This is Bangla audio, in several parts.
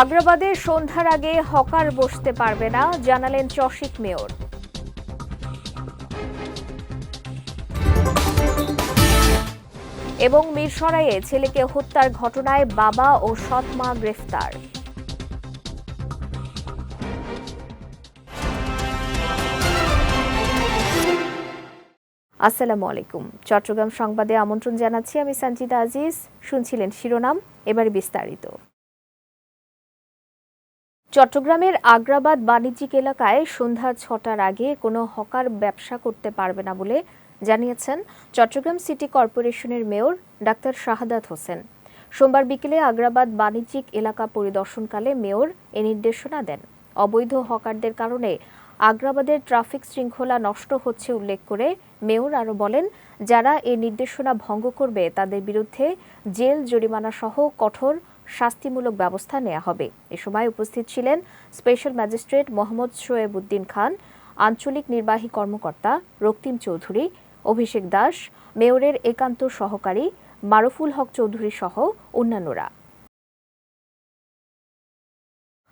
আগ্রাবাদে সন্ধ্যার আগে হকার বসতে পারবে না, জানালেন চশিক মেয়র। এবং মিরসরাইয়ে ছেলেকে হত্যার ঘটনায় বাবা ও সৎ মা গ্রেফতার। আসসালামু আলাইকুম। চট্টগ্রাম সংবাদে আমন্ত্রণ জানাচ্ছি আমি সঞ্জিদা আজিজ। শুনছিলেন শিরোনাম, এবার বিস্তারিত। চট্টগ্রামের আগ্রাবাদ বাণিজ্যিক এলাকায় সন্ধ্যা ছটার আগে কোনো হকার ব্যবসা করতে পারবে না বলে জানিয়েছেন চট্টগ্রাম সিটি কর্পোরেশনের মেয়র ডাক্তার শাহাদাত হোসেন। সোমবার বিকেলে আগ্রাবাদ বাণিজ্যিক এলাকা পরিদর্শনকালে মেয়র এ নির্দেশনা দেন। অবৈধ হকারদের কারণে আগ্রাবাদের ট্রাফিক শৃঙ্খলা নষ্ট হচ্ছে উল্লেখ করে মেয়র আরও বলেন, যারা এ নির্দেশনা ভঙ্গ করবে তাদের বিরুদ্ধে জেল জরিমানা সহ কঠোর শাস্তিমূলক ব্যবস্থা নেওয়া হবে। এ সময় উপস্থিত ছিলেন স্পেশাল ম্যাজিস্ট্রেট মোহাম্মদ শোয়েব উদ্দিন খান, আঞ্চলিক নির্বাহী কর্মকর্তা রক্তিম চৌধুরী, অভিষেক দাস, মেয়রের একান্ত সহকারী মারুফুল হক চৌধুরী সহ অন্যান্যরা।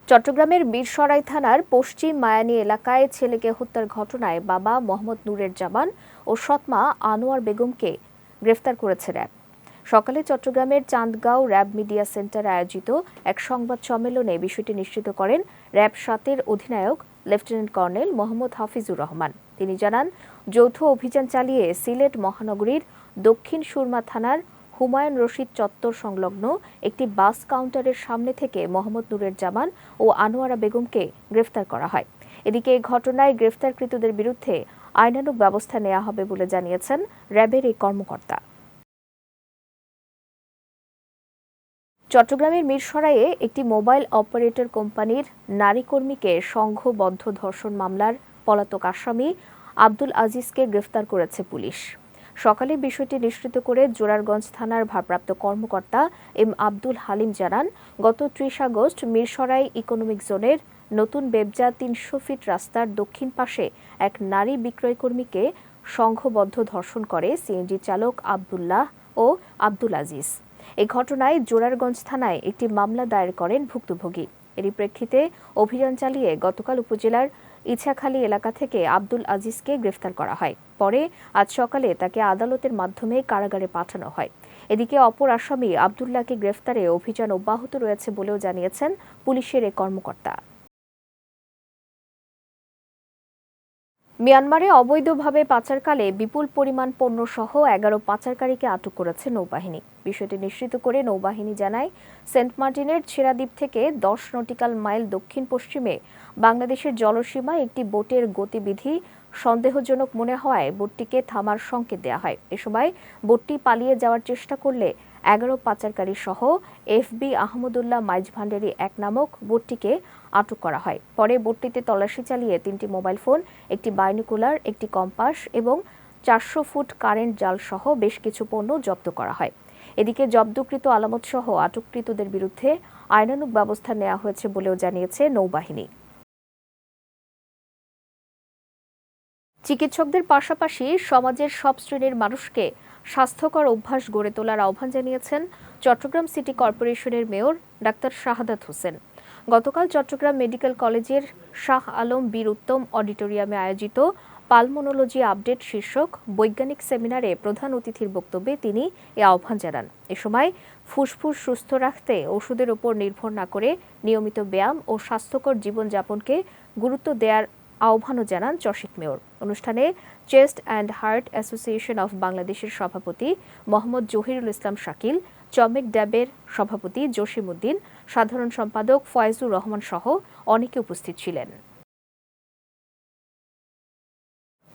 চট্টগ্রামের বীরসরাই থানার পশ্চিম মায়ানী এলাকায় ছেলেকে হত্যার ঘটনায় বাবা মোহাম্মদ নূরের জামান ও সৎমা আনোয়ার বেগমকে গ্রেফতার করেছে র্যাব। সকালে চট্টগ্রামের চাঁদগাঁও র্যাব মিডিয়া সেন্টারে আয়োজিত এক সংবাদ সম্মেলনে বিষয়টি নিশ্চিত করেন র্যাব সাতের অধিনায়ক লেফটেন্যান্ট কর্নেল মোহাম্মদ হাফিজুর রহমান। তিনি জানান, যৌথ অভিযান চালিয়ে সিলেট মহানগরীর দক্ষিণ সুরমা থানার হুমায়ুন রশিদ চত্বর সংলগ্ন একটি বাস কাউন্টারের সামনে থেকে মোহাম্মদ নূরের জামান ও আনোয়ারা বেগমকে গ্রেফতার করা হয়। এদিকে এই ঘটনায় গ্রেফতারকৃতদের বিরুদ্ধে আইনানুগ ব্যবস্থা নেওয়া হবে বলে জানিয়েছেন র্যাবের এই কর্মকর্তা। চট্টগ্রামের মিরসরাইয়ে একটি মোবাইল অপারেটর কোম্পানির নারী কর্মীকে সংঘবদ্ধ ধর্ষণ মামলার পলাতক আসামি আব্দুল আজিজকে গ্রেফতার করেছে পুলিশ। সকালে বিষয়টি নিশ্চিত করে জোরারগঞ্জ থানার ভারপ্রাপ্ত কর্মকর্তা এম আব্দুল হালিম জানান, গত ত্রিশ আগস্ট মিরসরাই ইকোনমিক জোনের নতুন বেবজা তিনশো ফিট রাস্তার দক্ষিণ পাশে এক নারী বিক্রয়কর্মীকে সংঘবদ্ধ ধর্ষণ করে সিএনজি চালক আবদুল্লাহ ও আব্দুল আজিজ। এই ঘটনায় জোরারগঞ্জ থানায় একটি মামলা দায়ের করেন ভুক্তভোগী। এরই প্রেক্ষিতে অভিযান চালিয়ে গতকাল উপজেলার ইছাখালী এলাকা থেকে আব্দুল আজিজকে গ্রেফতার করা হয়। পরে আজ সকালে তাকে আদালতের মাধ্যমে কারাগারে পাঠানো হয়। এদিকে অপর আসামি আবদুল্লাহকে গ্রেফতারে অভিযান অব্যাহত রয়েছে বলেও জানিয়েছেন পুলিশের এ কর্মকর্তা। মিয়ানমারে অবৈধভাবে পাচারকালে বিপুল পরিমাণ পণ্য সহ এগারো পাচারকারীকে আটক করেছে নৌবাহিনী। বিষয়টি নিশ্চিত করে নৌবাহিনী জানায়, সেন্ট মার্টিনের ছেড়াদ্বীপ থেকে দশ নটিক্যাল মাইল দক্ষিণ পশ্চিমে বাংলাদেশের জলসীমায় একটি বোটের গতিবিধি সন্দেহজনক মনে হওয়ায় বোটটিকে থামার সংকেত দেওয়া হয়। এ সময় বোটটি পালিয়ে যাওয়ার চেষ্টা করলে এগারো পাচারকারী সহ এফবি আহমদুল্লাহ মাইজ ভান্ডারি এক নামক বোটটিকে আটক করা হয়। পরে বোটটিতে তল্লাশি চালিয়ে তিনটি মোবাইল ফোন, একটি বাইনোকুলার, একটি কম্পাস এবং চারশো ফুট কারেন্ট জাল সহ বেশ কিছু পণ্য জব্দ করা হয়। এদিকে জব্দকৃত আলামত সহ আটককৃতদের বিরুদ্ধে আইনানুগ ব্যবস্থা নেওয়া হয়েছে বলেও জানিয়েছে নৌবাহিনী। চিকিৎসকদের পাশাপাশি সমাজের সব শ্রেণির মানুষকে স্বাস্থ্যকর অভ্যাস গড়ে তোলার আহ্বান জানিয়েছেন চট্টগ্রাম সিটি কর্পোরেশনের মেয়র ডাক্তার শাহাদাত হোসেন। গতকাল চট্টগ্রাম মেডিকেল কলেজের শাহ আলম বীর উত্তম অডিটোরিয়ামে আয়োজিত পালমোনোলজি আপডেট শীর্ষক বৈজ্ঞানিক সেমিনারে প্রধান অতিথির বক্তব্যে তিনি এ আহ্বান জানান। এ সময় ফুসফুস সুস্থ রাখতে ওষুধের উপর নির্ভর না করে নিয়মিত ব্যায়াম ও স্বাস্থ্যকর জীবনযাপনকে গুরুত্ব দেওয়ার আহ্বানও জানান চশিক মেয়র। অনুষ্ঠানে chest and heart association of বাংলাদেশের সভাপতি মোহাম্মদ জহিরুল ইসলাম শাকিল, চমেক ড্যাবের সভাপতি জসিম উদ্দিন সাধারণ সম্পাদক ফয়েজুর রহমান সহ অনেকে উপস্থিত ছিলেন।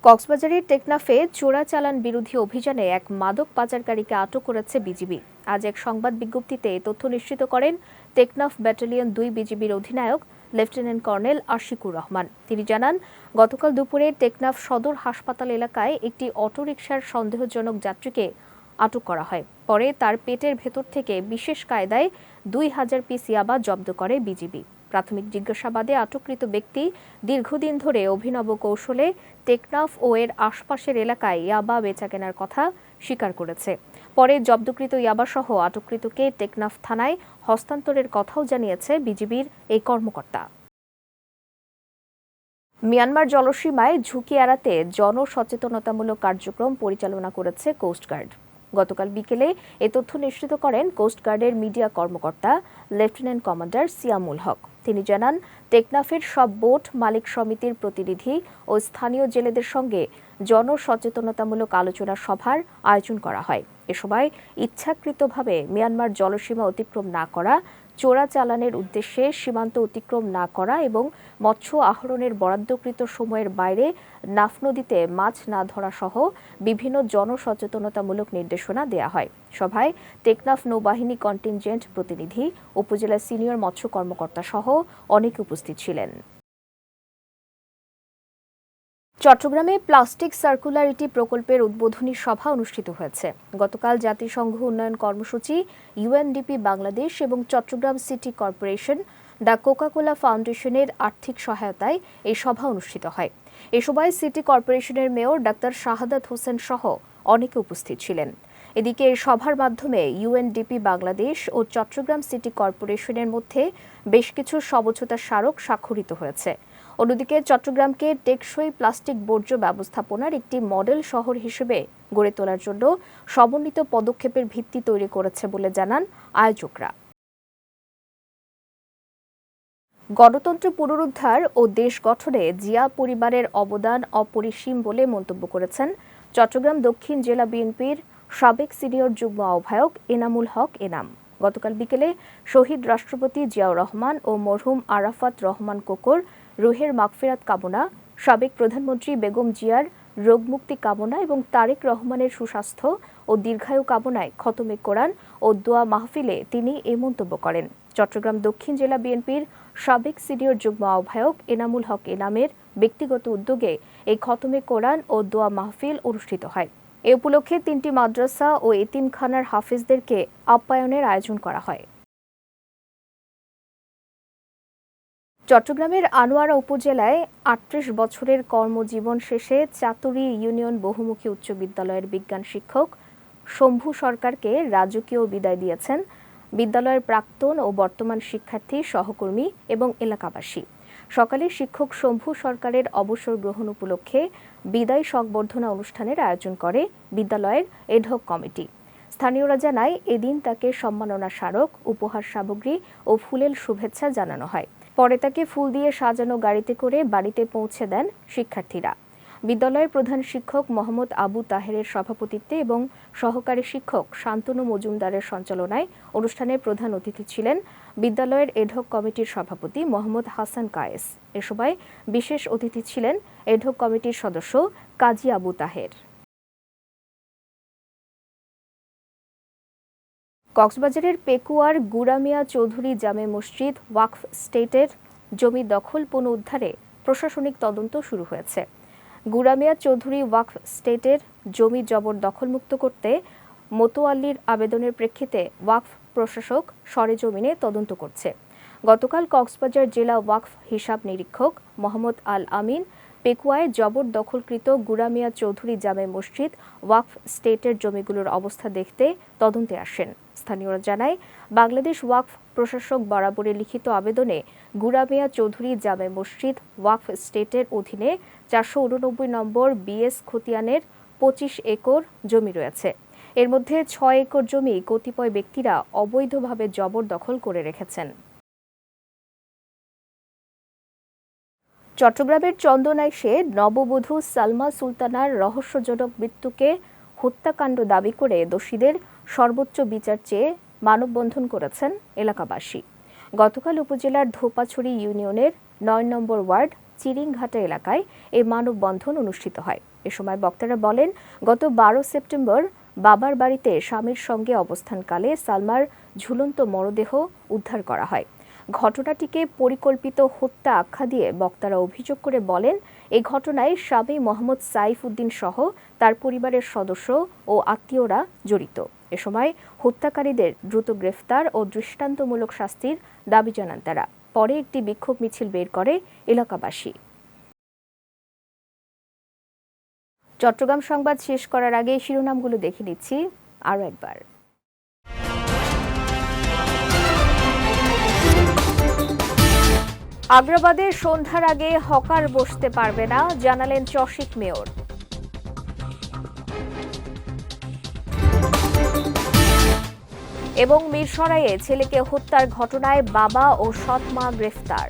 কক্সবাজারের টেকনাফে চোরাচালান বিরোধী অভিযানে এক মাদক পাচারকারীকে আটক করেছে বিজিবি। আজ এক সংবাদ বিজ্ঞপ্তিতে তথ্য নিশ্চিত করেন টেকনাফ ব্যাটালিয়ন দুই বিজিবির অধিনায়ক লেফটেন্যান্ট কর্নেল আশিকুর রহমান। তিনি জানান, গতকাল দুপুরে টেকনাফ সদর হাসপাতাল এলাকায় একটি অটোরিকশার সন্দেহজনক যাত্রীকে আটক করা হয়। পরে তার পেটের ভেতর থেকে বিশেষ কায়দায় দুই হাজার পিস ইয়াবা জব্দ করে বিজিবি। প্রাথমিক জিজ্ঞাসাবাদে আটককৃত ব্যক্তি দীর্ঘদিন ধরে অভিনব কৌশলে টেকনাফ ও এর আশপাশের এলাকায় ইয়াবা বেচা কেনার কথা স্বীকার করেছে। পরে জব্দকৃত ইয়াবাসহ আটককৃতকে টেকনাফ থানায় হস্তান্তরের কথাও জানিয়েছে বিজিবির এই কর্মকর্তা। মিয়ানমার জলসীমায় ঝুঁকি এড়াতে জনসচেতনতামূলক কার্যক্রম পরিচালনা করেছে কোস্টগার্ড গতকাল বিকেলে এ তথ্য নিশ্চিত করেন কোস্টগার্ডের মিডিয়া কর্মকর্তা লেফটেন্যান্ট কমান্ডার সিয়ামুল হক। তিনি জানান, টেকনাফের সব বোট মালিক সমিতির প্রতিনিধি ও স্থানীয় জেলেদের সঙ্গে জনসচেতনতামূলক আলোচনা সভার আয়োজন করা হয়। এ সময় ইচ্ছাকৃতভাবে মিয়ানমার জলসীমা অতিক্রম না করা, চোরা চালানের উদ্দেশ্যে সীমান্ত অতিক্রম না করা এবং মৎস্য আহরণের বরাদ্দকৃত সময়ের বাইরে নাফ নদীতে মাছ না ধরা সহ বিভিন্ন জনসচেতনতামূলক নির্দেশনা দেয়া হয়। সভায় টেকনাফ নৌবাহিনী কন্টিনজেন্ট প্রতিনিধি, উপজেলা সিনিয়র মৎস্য কর্মকর্তা সহ অনেকে উপস্থিত ছিলেন। চট্টগ্রামে প্লাস্টিক সার্কুলারিটি প্রকল্পের উদ্বোধনী সভা অনুষ্ঠিত হয়েছে। গতকাল জাতিসংঘ উন্নয়ন কর্মসূচি, ইউএনডিপি বাংলাদেশ এবং Chattogram city corporation, the Coca Cola ফাউন্ডেশনের আর্থিক সহায়তায় এই সভা অনুষ্ঠিত হয়। এ সময় সিটি কর্পোরেশনের মেয়র ডাক্তার শাহাদাত হোসেন সহ অনেকে উপস্থিত ছিলেন। এদিকে এই সভার মাধ্যমে ইউএনডিপি বাংলাদেশ ও চট্টগ্রাম সিটি কর্পোরেশনের মধ্যে বেশ কিছু সমঝোতা স্মারক স্বাক্ষরিত হয়েছে। অন্যদিকে চট্টগ্রামকে টেকসই প্লাস্টিক বর্জ্য ব্যবস্থাপনার একটি মডেল শহর হিসেবে গড়ে তোলার জন্য সমন্বিত পদক্ষেপের ভিত্তি তৈরি করেছে বলে জানান আয়োজকরা। গণতন্ত্র পুনরুদ্ধার ও দেশ গঠনে জিয়া পরিবারের অবদান অপরিসীম বলে মন্তব্য করেছেন চট্টগ্রাম দক্ষিণ জেলা বিএনপির সাবেক সিনিয়র যুগ্ম আহ্বায়ক এনামুল হক এনাম। গতকাল বিকেলে শহীদ রাষ্ট্রপতি জিয়াউর রহমান ও মরহুম আরাফাত রহমান কোকর রুহের মাগফিরাত কামনা, সাবেক প্রধানমন্ত্রী বেগম জিয়ার রোগমুক্তি কামনা এবং তারেক রহমানের সুস্বাস্থ্য ও দীর্ঘায়ু কামনায় খতমে কোরআন ও দোয়া মাহফিলে তিনি এ মন্তব্য করেন। চট্টগ্রাম দক্ষিণ জেলা বিএনপির সাবেক সিনিয়র যুগ্ম আহ্বায়ক এনামুল হক এনামের ব্যক্তিগত উদ্যোগে এই খতমে কোরআন ও দোয়া মাহফিল অনুষ্ঠিত হয়। এ উপলক্ষে তিনটি মাদ্রাসা ও এতিমখানার হাফিজদেরকে আপ্যায়নের আয়োজন করা হয়। চট্টগ্রামের আনোয়ারা উপজেলায় আটত্রিশ বছরের কর্মজীবন শেষে চাতুরি ইউনিয়ন বহুমুখী উচ্চ বিদ্যালয়ের বিজ্ঞান শিক্ষক শম্ভু সরকারকে রাজকীয় বিদায় দিয়েছেন। বিদ্যালয়ের প্রাক্তন ও বর্তমান শিক্ষার্থী, সহকর্মী এবং এলাকাবাসী। সকালে শিক্ষক শম্ভু সরকারের অবসর গ্রহণ উপলক্ষে বিদায় সংবর্ধনা অনুষ্ঠানের আয়োজন করে বিদ্যালয়ের এডহক কমিটি। স্থানীয়রা জানায়, এদিন তাকে সম্মাননা স্মারক, উপহার সামগ্রী ও ফুলেল শুভেচ্ছা জানানো হয়। পরে তাকে ফুল দিয়ে সাজানো গাড়িতে করে বাড়িতে পৌঁছে দেন শিক্ষার্থীরা। বিদ্যালয়ের প্রধান শিক্ষক মোহাম্মদ আবু তাহেরের সভাপতিত্বে এবং সহকারী শিক্ষক শান্তনু মজুমদারের সঞ্চালনায় অনুষ্ঠানের প্রধান অতিথি ছিলেন বিদ্যালয়ের এডহক কমিটির সভাপতি মোহাম্মদ হাসান কায়েস। এ সময় বিশেষ অতিথি ছিলেন এডহক কমিটির সদস্য কাজী আবু তাহের। কক্সবাজারের পেকুয়ার গুরামিয়া চৌধুরী জামে মসজিদ ওয়াকফ স্টেটের জমি দখল পুনরুদ্ধারে প্রশাসনিক তদন্ত শুরু হয়েছে। গুরামিয়া চৌধুরী ওয়াকফ স্টেটের জমি জবর দখলমুক্ত করতে মোতোয়াল্লির আবেদনের প্রেক্ষিতে ওয়াকফ প্রশাসক সরেজমিনে তদন্ত করছে। গতকাল কক্সবাজার জেলা ওয়াকফ হিসাব নিরীক্ষক মোহাম্মদ আল আমিন পেকুয়ায় জবর দখলকৃত গুরামিয়া চৌধুরী জামে মসজিদ ওয়াকফ স্টেটের জমিগুলোর অবস্থা দেখতে তদন্তে আসেন। স্থানীয়রা জানায়, বাংলাদেশ ওয়াকফ প্রশাসক বরাবরে লিখিত আবেদনে গুরামিয়া চৌধুরী জামে মসজিদ ওয়াকফ স্টেটের অধীনে চারশো উননব্বই নম্বর বিএস খতিয়ানের পঁচিশ একর জমি রয়েছে। এর মধ্যে ছয় একর জমি কতিপয় ব্যক্তিরা অবৈধভাবে জবরদখল করে রেখেছেন। চট্টগ্রামের চন্দনাইশে নববধূ সালমা সুলতানার রহস্যজনক মৃত্যুকে হত্যাকাণ্ড দাবি করে দোষীদের সর্বোচ্চ বিচার চেয়ে মানববন্ধন করেছেন এলাকাবাসী। গতকাল উপজেলার ধোপাছড়ি ইউনিয়নের নয় নম্বর ওয়ার্ড চিরিংঘাটা এলাকায় এই মানববন্ধন অনুষ্ঠিত হয়। এ সময় বক্তারা বলেন, গত বারো সেপ্টেম্বর বাবার বাড়িতে স্বামীর সঙ্গে অবস্থানকালে সালমার ঝুলন্ত মরদেহ উদ্ধার করা হয়। ঘটনাটিকে পরিকল্পিত হত্যা আখ্যা দিয়ে বক্তারা অভিযোগ করে বলেন এই ঘটনায় স্বামী মোহাম্মদ সাইফ উদ্দিন সহ তার পরিবারের সদস্য ও আত্মীয়রা জড়িত। এ সময় হত্যাকারীদের দ্রুত গ্রেফতার ও দৃষ্টান্তমূলক শাস্তির দাবি জানান তারা। পরে একটি বিক্ষোভ মিছিল বের করে এলাকাবাসী। চট্টগ্রাম সংবাদ শেষ করার আগে শিরোনামগুলো দেখে নিচ্ছি। আরও একবার। আগ্রাবাদে সন্ধ্যার আগে হকার বসতে পারবে না, জানালেন চশিক মেয়র। এবং মিরসরাইয়ে ছেলেকে হত্যার ঘটনায় বাবা ও সৎ মা গ্রেফতার।